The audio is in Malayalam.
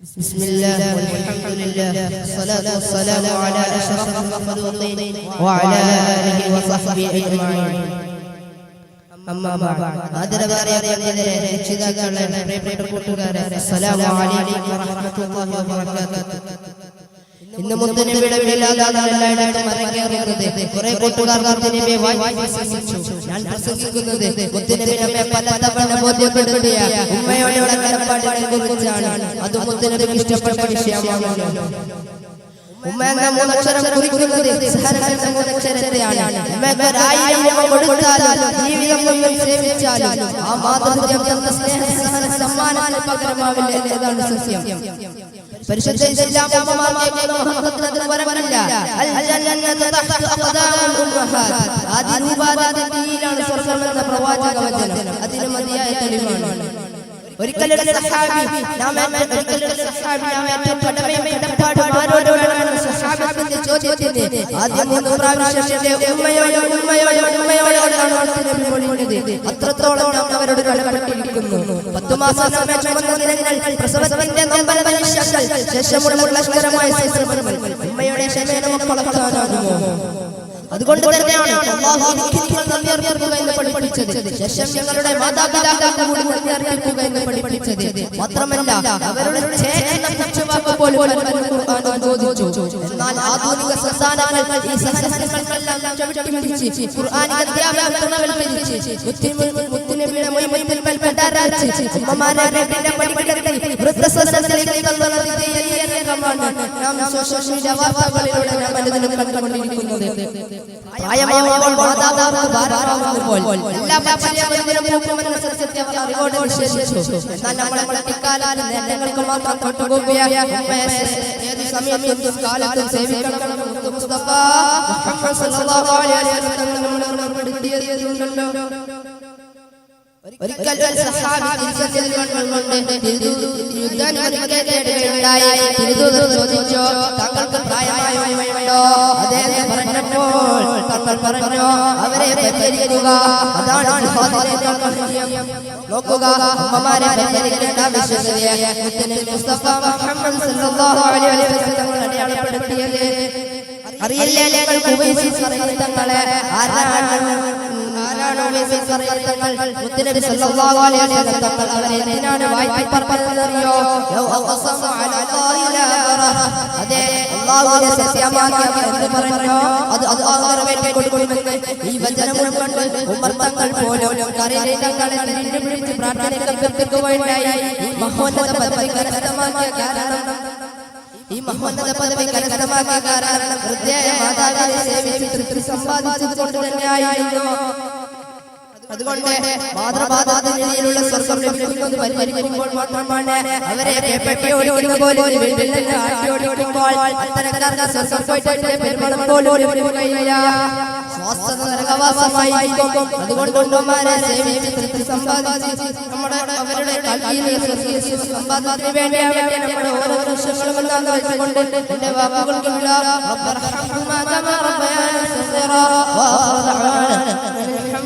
بسم الله والحمد لله الصلاة والسلام على أشرف المخلوقين وعلى آله وصحبه أجمعين أما بعد ആദരവേറിയ പണ്ഡിതരെ രക്ഷിതാക്കളെ പ്രിയപ്പെട്ട കൂട്ടുകാരെ അസ്സലാമു അലൈക്കും വറഹ്മത്തുള്ളാഹി വബറകാതുഹു ഇന്ന് മുത്തനബിയുടെ വിടലാതാണ് എല്ലായിടത്തും അരങ്ങേറുന്നത് കുറെ കൂട്ടുകാർ മുത്തനബിയെ വായി വായി പ്രസംഗിച്ചു ഞാൻ പ്രസംഗിക്കുന്നത് മുത്തനബി നമ്മെ പലതവണ ബോധ്യപ്പെടുത്തിയ ഉമ്മയോടുള്ള കടപ്പാടിനെ കുറിച്ചാണ് അത് മുത്തനബിക്ക് ഇഷ്ടപ്പെട്ട വിഷയമാണ് ഉമ്മ എന്ന മൂന്നക്ഷരം കുറിക്കുന്നത് സഹന എന്ന മൂന്നക്ഷരത്തെയാണ് ഉമ്മയ്ക്ക് ഒരായിരം രൂപ കൊടുത്താലും ജീവിതം മുഴുവൻ സേവിച്ചാലും ആ മാതൃത്വം തന്ന സ്നേഹ സഹന ഒരിക്കലൊരു സഹാബി നാം ഒരിക്കലും സഹാബി നാം ഏറ്റവും കടമയും സഹാബത്തിന്റെ അത്രത്തോളം അവരോട് വളർത്താനാകുമോ? അതുകൊണ്ട് തന്നെയാണ് പഠിപ്പിച്ചത്. മാത്രമല്ല അവരുടെ പക്ഷവാക്ക് പോലും ഖുർആൻ ബോധിച്ചു എന്നാൽ ആധുനിക സംസ്ഥാനങ്ങൾ ഈ സഹനങ്ങളെല്ലാം ചവിട്ടിപ്പിടിച്ച് ഖുർആനിക അധ്യാപകർക്ക് മുത്തിനബിയുടെ നാം സോഷ്യൽ മീഡിയ വാർത്തകളിലൂടെ നാം പലതിലും കണ്ടുകൊണ്ടിരിക്കുന്നത് പ്രായമാവുമ്പോൾ മാതാപിതാക്കൾ ഭാരമാകുമ്പോൾ എല്ലാ പച്ചമരുന്നിനും പൂക്കുമെന്ന സത്യത്തെ അറിവോടെ നിഷേധിച്ചു എന്നാൽ നമ്മളെ പട്ടിക്കാലാലും നേരങ്ങൾക്ക് മാത്രം തൊട്ടുപോകുകയാണ് ഏത് സമയത്തും കാലത്തും സേവിക്കണം മുസ്തഫ മുഹമ്മദ് സല്ലല്ലാഹു അലൈഹി വസല്ലം നമ്മളെ ഉണർപ്പെടുത്തിയതുണ്ടല്ലോ ഒരിക്കൽ സഹാബി തിരിച്ചറിയൽ കൊണ്ട്. യുദ്ധം ഒരുക്കുകയുണ്ടായി തിരുദൂതർ ചോദിച്ചു താങ്കൾക്ക് പ്രായമായ അദ്ദേഹം പറഞ്ഞപ്പോൾ തങ്ങൾ പറഞ്ഞു അവരെ പരിചരിക്കുക അതാണ്. നോക്കുക അമ്മമാരെ പരിചരിക്കേണ്ട വിശ്വസതയെ മുസ്തഫ മുഹമ്മദ് സല്ലല്ലാഹു അലൈഹി വസല്ലം അടയാളപ്പെടുത്തിയത്. അറിയില്ലേ തങ്ങളെ? ആരാണ്? ആരാണ് ഉപയോഗിച്ച് തങ്ങൾ മുത്തനബി സല്ലല്ലാഹു അലൈഹി തങ്ങൾ അവരെ എന്തിനാണ് വായ്പറഞ്ഞതറിയോ ലൗ അഖസമു അലാ അല്ലാഹി ലാ ബറഹ അതെ അല്ലാഹുവിനെ സത്യമാക്കി അവർ പറഞ്ഞോ? അത് അല്ലാഹു വേണ്ടി കൊടുക്കുമെന്ന് ഈ വചനം ഉമർ തങ്ങൾ പോലും കരയിലെ തങ്ങളെ തിരിഞ്ഞു പിടിച്ച് പ്രാർത്ഥനയ്ക്ക് ഈ മഹോന്നത പദവി കരസ്ഥമാക്കിയ കാരണം ഈ മഹോന്നത പദവി കരസ്ഥമാക്കിയ കാരണം വൃദ്ധയായ മാതാവിനെ സേവിച്ച് തൃപ്തി സമ്പാദിച്ചത് കൊണ്ട് തന്നെയായിരുന്നു. അതുകൊണ്ട് മാതൃപാതാതിനുള്ള സ്വർഗം ലഭിക്കുന്നത് പരിഹരിക്കുമ്പോൾ മാത്രമാണ്. അവരെ പെട്ടിയോടിക്കുന്ന പോലെ ആട്ടിയോടിക്കുമ്പോൾ അത്തരക്കാർക്ക് സ്വർഗം പോയിട്ട് പെരുമണം പോലും അതുകൊണ്ട് ഉമ്മമാരെ സേവിച്ച് സമ്പാദിച്ച് നമ്മുടെ അവരുടെ സമ്പാദനത്തിന് വേണ്ടിയാവട്ടെ നമ്മുടെ ഓരോ എന്താന്ന് വെച്ചുകൊണ്ട് എന്റെ വാക്കുകൾക്കുള്ള